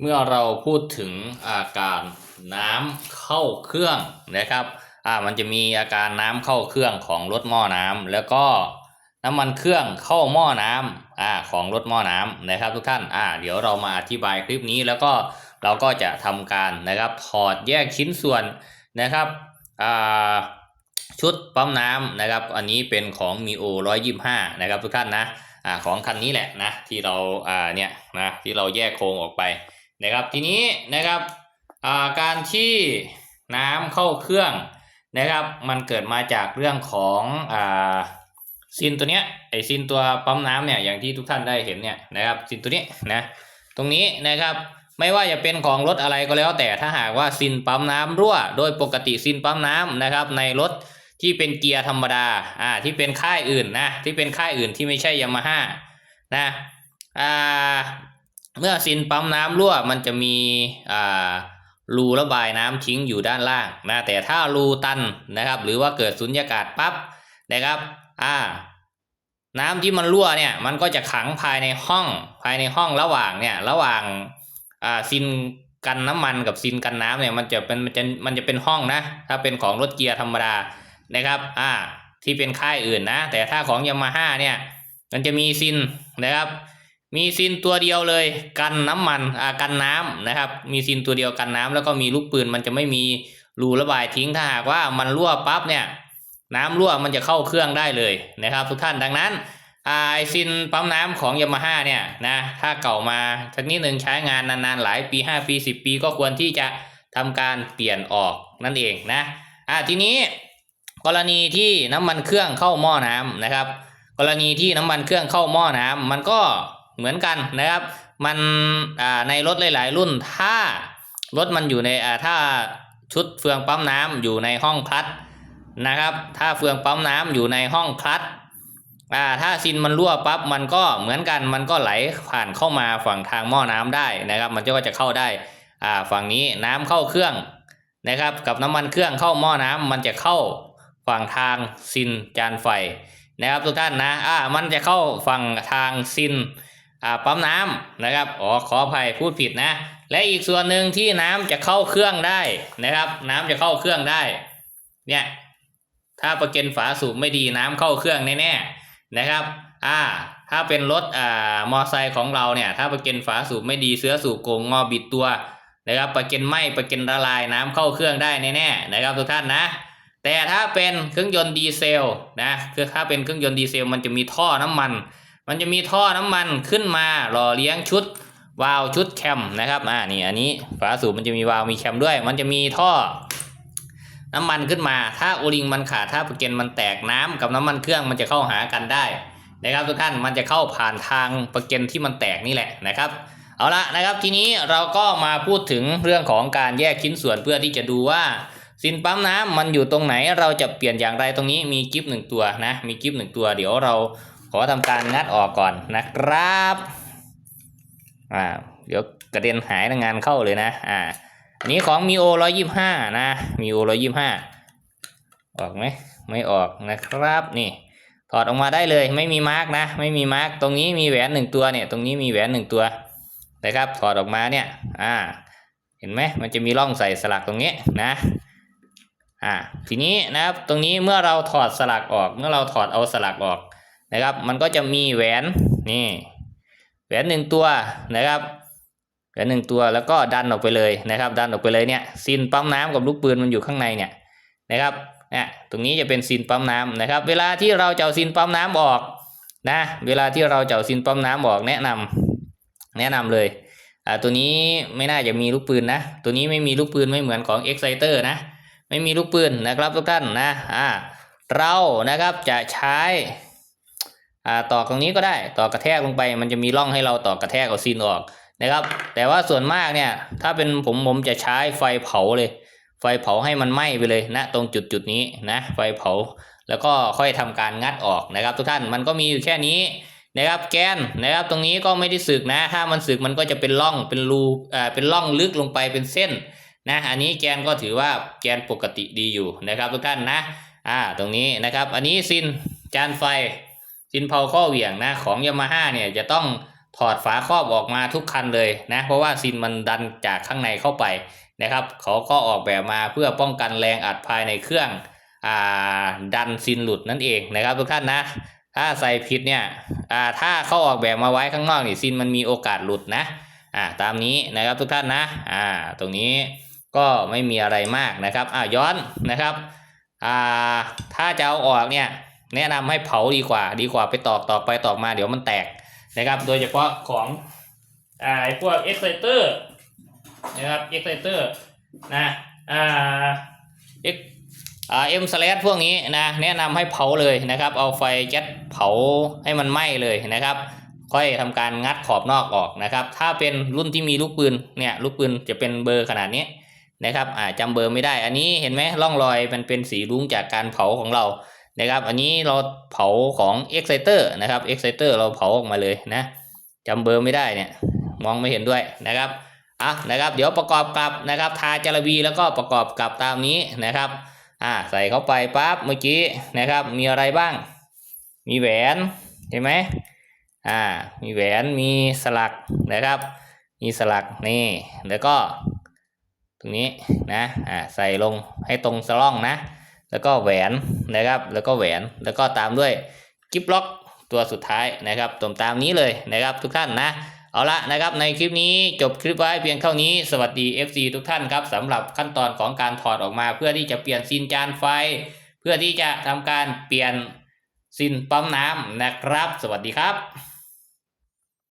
เมื่อเราพูดถึงอาการน้ำเข้าเครื่องนะครับอ่ามันจะมีอาการน้ำเข้าเครื่องของรถหม้อน้ำแล้วก็น้ำมันเครื่องเข้าหม้อน้ำอ่าของรถหม้อน้ำนะครับ ทุกท่านอ่าเดี๋ยวเรามาอธิบายคลิปนี้แล้วก็เราก็จะทำการนะครับถอดแยกชิ้นส่วนนะครับอ่าชุดปั๊มน้ำนะครับ อันนี้เป็นของ mio 125นะครับทุกท่านนะอ่าของคันนี้แหละนะที่เราอ่าเนี่ยนะที่เราแยกโครงออกไป นะครับทีนี้นะครับการที่น้ำเข้าเครื่องนะครับมันเกิดมาจากเรื่องของอซินตัวเนี้ยไอซินตัวปั๊มน้ำเนี่ยอย่างที่ทุกท่านได้เห็นเนี่ยนะครับซินตัวนี้นะตรงนี้นะครับไม่ว่าจะเป็นของรถอะไรก็แล้ว แต่ถ้าหากว่าซินปั๊มน้ำรั่ว โดยปกติซินปั๊มน้ำนะครับในรถที่เป็นเกียร์ธรรมดาอ่าที่เป็นค่ายอื่นนะที่เป็นค่ายอื่นที่ไม่ใช่ยามาฮ่านะอ่า เมื่อซินปั๊มน้ำรั่วมันจะมีอ่ารูระบายน้ำทิ้งอยู่ด้านล่างนะแต่ถ้ารูตันนะครับ หรือว่าเกิดสุญญากาศปั๊บนะครับอ่าน้ำที่มันรั่วเนี่ยมันก็จะขังภายในห้องภายในห้องระหว่างเนี่ยระหว่างอ่าซินกันน้ำมันกับซินกันน้ำเนี่ยมันจะเป็นมันจะมันจะเป็นห้องนะ ถ้าเป็นของรถเกียร์ธรรมดานะครับอ่าที่เป็นค่ายอื่นนะ แต่ถ้าของยามาฮ่าเนี่ยมันจะมีซินนะครับ มีซินตัวเดียวเลยกันน้ำมันอ่ากันน้ำนะครับ มีซินตัวเดียวกันน้ำแล้วก็มีลูกปืนมันจะไม่มีรูระบายทิ้งถ้าหากว่ามันรั่วปั๊บเนี่ยน้ำรั่วมันจะเข้าเครื่องได้เลยนะครับ ทุกท่านดังนั้นอ่าไอซินปั๊มน้ำของยามาฮ่าเนี่ยนะถ้าเก่ามาสักนิดหนึ่งใช้งานนานๆหลายปี 5 ปี 10 ปีก็ควรที่จะทำการเปลี่ยนออกนั่นเองนะอ่าทีนี้กรณีที่น้ำมันเครื่องเข้าหม้อน้ำนะครับ กรณีที่น้ำมันเครื่องเข้าหม้อน้ำมันก็ เหมือนกันนะครับ มันในรถหลาย ๆ รุ่นถ้ารถมันอยู่ในถ้าชุดเฟืองปั๊มน้ำอยู่ในห้องคลัตนะครับ ถ้าเฟืองปั๊มน้ำอยู่ในห้องคลัตอ่าถ้าซินมันรั่วปั๊บมันก็เหมือนกันมันก็ไหลผ่านเข้ามาฝั่งทางหม้อน้ำได้นะครับ มันก็จะเข้าได้อ่าฝั่งนี้น้ำเข้าเครื่องนะครับ กับน้ำมันเครื่องเข้าหม้อน้ำมันจะเข้าฝั่งทางซินจานไฟนะครับทุกท่านนะอ่ามันจะเข้าฝั่งทางซิน ปั๊มน้ำนะครับอ๋อขออภัยพูดผิดนะ และอีกส่วนหนึ่งที่น้ำจะเข้าเครื่องได้นะครับ น้ำจะเข้าเครื่องได้ เนี่ยถ้าประเก็นฝาสูบไม่ดีน้ำเข้าเครื่องแน่ๆนะครับอ่าถ้าเป็นรถอ่ามอไซค์ของเราเนี่ย ถ้าประเก็นฝาสูบไม่ดีเสื้อสูบโกงงอบิดตัวนะครับประเก็นไหมประเก็นละลายน้ำเข้าเครื่องได้แน่ๆนะครับทุกท่านนะแต่ถ้าเป็นเครื่องยนต์ดีเซลนะคือถ้าเป็นเครื่องยนต์ดีเซลมันจะมีท่อน้ำมัน มันจะมีท่อน้ำมันขึ้นมาหล่อเลี้ยงชุดวาล์วชุดแคมนะครับอ่านี่อันนี้ฝาสูบมันจะมีวาล์วมีแคมด้วย มันจะมีท่อ น้ำมันขึ้นมา ถ้าโอลิงมันขาดถ้าประเก็นมันแตกน้ำกับน้ำมันเครื่องมันจะเข้าหากันได้นะครับทุกท่านมันจะเข้าผ่านทางประเก็นที่มันแตกนี่แหละนะครับ เอาละนะครับทีนี้เราก็มาพูดถึงเรื่องของการแยกชิ้นส่วนเพื่อที่จะดูว่าสินปั๊มน้ำมันอยู่ตรงไหนเราจะเปลี่ยนอย่างไรตรงนี้มีกิฟต์หนึ่งตัวนะมีกิฟต์หนึ่งตัวเดี๋ยวเรา ขอทำการงัดออกก่อนนะครับอ่าเดี๋ยวกระเด็นหายงานเข้าเลยนะอ่าอันนี้ของมีโอร้อยยี่ห้านะมีโอร้อยยี่ห้าออกไหมไม่ออกนะครับนี่ถอดออกมาได้เลยไม่มีมาร์กนะ ไม่มีมาร์กตรงนี้มีแหวนหนึ่งตัวเนี่ย ตรงนี้มีแหวนหนึ่งตัวนะครับถอดออกมาเนี่ยอ่าเห็นไหมมันจะมีร่องใส่สลักตรงนี้นะอ่าทีนี้นะครับตรงนี้เมื่อเราถอดสลักออก เมื่อเราถอดเอาสลักออก นะครับ มันก็จะมีแหวนนี่แหวนหนึ่งตัวนะครับแหวนหนึ่งตัวแล้วก็ดันออกไปเลยนะครับ ดันออกไปเลยเนี่ยซินปั๊มน้ำกับลูกปืนมันอยู่ข้างในเนี่ยนะครับเนี่ยตรงนี้จะเป็นซินปั๊มน้ำนะครับ เวลาที่เราจะเอาซินปั๊มน้ำออกนะเวลาที่เราจะเอาซินปั๊มน้ำออกแนะนำแนะนำเลยอ่าตัวนี้ไม่น่าจะมีลูกปืนนะ ตัวนี้ไม่มีลูกปืนไม่เหมือนของ Exciter นะ ไม่มีลูกปืนนะครับทุกท่านนะอ่าเรานะครับจะใช้ อ่าต่อตรงนี้ก็ได้ต่อกระแทกลงไป มันจะมีร่องให้เราต่อกระแทกเอาซีนออกนะครับ แต่ว่าส่วนมากเนี่ย ถ้าเป็นผมผมจะใช้ไฟเผาเลย ไฟเผาให้มันไหม้ไปเลยนะตรงจุดจุดนี้นะไฟเผาแล้วก็ค่อยทำการงัดออกนะครับ ทุกท่านมันก็มีอยู่แค่นี้นะครับแกนนะครับตรงนี้ก็ไม่ได้สึกนะ ถ้ามันสึกมันก็จะเป็นร่องเป็นรูอ่าเป็นร่องลึกลงไปเป็นเส้นนะอันนี้แกนก็ถือว่าแกนปกติดีอยู่นะครับทุกท่านนะอ่าตรงนี้นะครับ อันนี้ซินจานไฟ ซินเผาข้อเหวี่ยงนะของยามาฮ่าเนี่ยจะต้องถอดฝาครอบออกมาทุกคันเลยนะเพราะว่าซินมันดันจากข้างในเข้าไปนะครับเขาก็ออกแบบมาเพื่อป้องกันแรงอัดภายในเครื่องอ่าดันซินหลุดนั่นเองนะครับทุกท่านนะ ถ้าใส่ผิดเนี่ยอ่าถ้าเขาออกแบบมาไว้ข้างนอกนี่ซินมันมีโอกาสหลุดนะอ่าตามนี้นะครับทุกท่านนะอ่าตรงนี้ก็ไม่มีอะไรมากนะครับอ่าย้อนนะครับอ่าถ้าจะเอาออกเนี่ย แนะนำให้เผาดีกว่า ดีกว่าไปตอกตอกไปตอกมาเดี๋ยวมันแตกนะครับ โดยเฉพาะของอ่าไอ้พวก exciter นะครับ exciter นะอ่า X อ่า M slash พวกนี้นะแนะนำให้เผาเลยนะครับ เอาไฟแก๊สเผาให้มันไหม้เลยนะครับ ค่อยทำการงัดขอบนอกออกนะครับ ถ้าเป็นรุ่นที่มีลูกปืนเนี่ยลูกปืนจะเป็นเบอร์ขนาดนี้นะครับอ่าจำเบอร์ไม่ได้อันนี้เห็นไหมร่องรอยมันเป็นสีรุ้งจากการเผาของเรา นะครับ อันนี้เราเผาของ exciter นะครับ exciter เราเผาออกมาเลยนะจำเบอร์ไม่ได้เนี่ยมองไม่เห็นด้วยนะครับอะนะครับ เดี๋ยวประกอบกับนะครับทาจารบีแล้วก็ประกอบกับตามนี้นะครับอ่าใส่เข้าไปปั๊บเมื่อกี้นะครับ มีอะไรบ้าง มีแหวนเห็นไหมอ่ามีแหวนมีสลักนะครับ มีสลักนี่แล้วก็ ตรงนี้นะอ่าใส่ลงให้ตรงสล่องนะ แล้วก็แหวนนะครับ แล้วก็แหวน แล้วก็ตามด้วยกิฟล็อกตัวสุดท้ายนะครับตรงตามนี้เลยนะครับทุกท่านนะ เอาละนะครับในคลิปนี้จบคลิปไว้เพียงเท่านี้สวัสดี FC ทุกท่านครับสำหรับขั้นตอนของการถอดออกมา เพื่อที่จะเปลี่ยนซินจานไฟ เพื่อที่จะทำการเปลี่ยนซินปั๊มน้ำนะครับ สวัสดีครับ